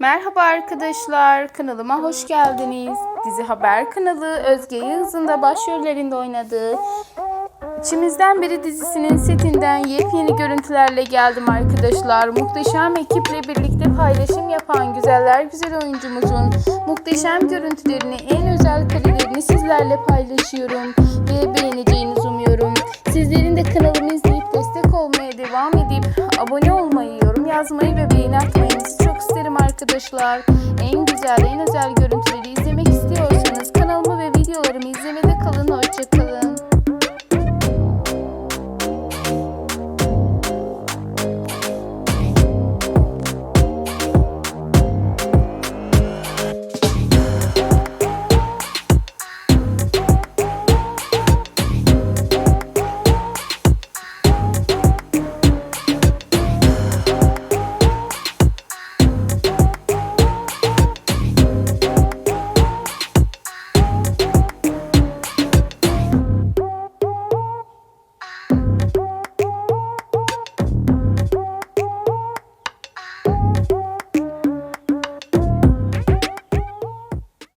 Merhaba arkadaşlar, kanalıma hoş geldiniz. Dizi Haber kanalı Özge Yağız'ın da başrollerinde oynadığı İçimizden Biri dizisinin setinden yepyeni görüntülerle geldim arkadaşlar. Muhteşem ekiple birlikte paylaşım yapan güzeller güzel oyuncumuzun muhteşem görüntülerini, en özel karelerini sizlerle paylaşıyorum ve beğeneceğinizi umuyorum. Sizlerin de kanalımı izleyip destek olmaya devam edip abone olmayı, yorum yazmayı ve beğeni isterim arkadaşlar. En güzel, en özel görüntüleri